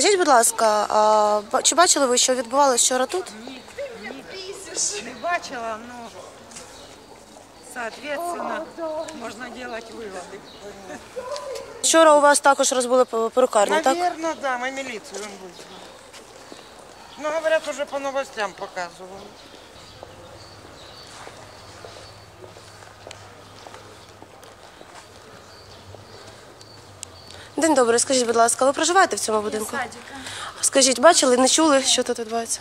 Скажіть, будь ласка, а ба- чи бачили ви, що відбувалося вчора тут? Не бачила, но соответственно можно делать выводы. Вчора у вас також розбили пе- перукарню, так? Наверное, да, мы милицию вызвали. Ну, говорят, уже по новостям показывают. День добрий, скажіть, будь ласка, ви проживаєте в цьому будинку? Скажіть, бачили, не чули, що тут відбувається?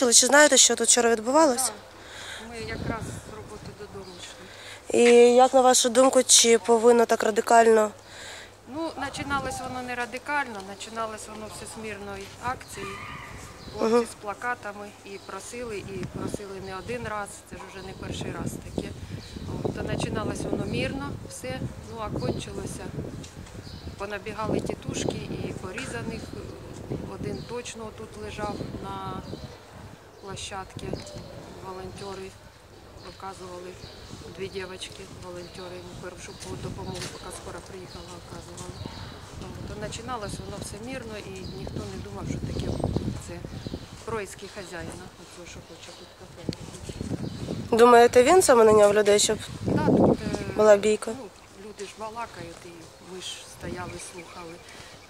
Чи знаєте, що тут вчора відбувалося? Ми якраз з роботи додому йшли. І як на вашу думку, чи повинно так радикально? Ну, починалось воно не радикально, починалось воно все з мирної акції. Хлопці з плакатами і просили, і просили не один раз, це ж вже не перший раз таке. То починалось воно мирно, все, ну а кончилося. Понабігали тітушки і порізаних. Один точно тут лежав на площадці. Волонтери оказували дві дівчатки, волонтери йому першу допомогу, поки скоро приїхала, оказували. То починалось воно все мирно і ніхто не думав, що таке це проїзки хазяїна, оце, що хоче тут кафе. Думаєте, він саме наняв людей, щоб Да, тут е, була бійка? ну, люди ж балакають, і ми ж стояли, слухали.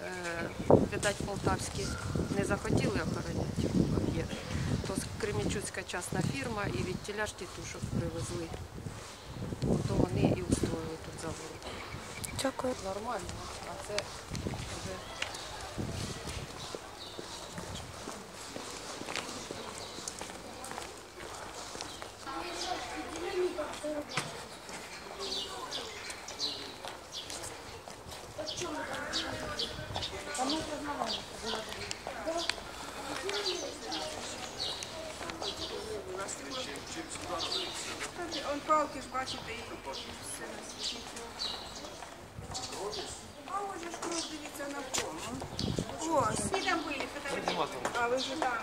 Е, видать, полтавські не захотіли охороняти. То Кремічуцька частна фірма і від тіляж тітушок привезли. То вони і устроїли тут завод. Дякую. Нормально, а це вже Он палки ж бачите і все на світі. А ось ж кров дивіться на кому. О, всі там були, фотографії. А ви вже там.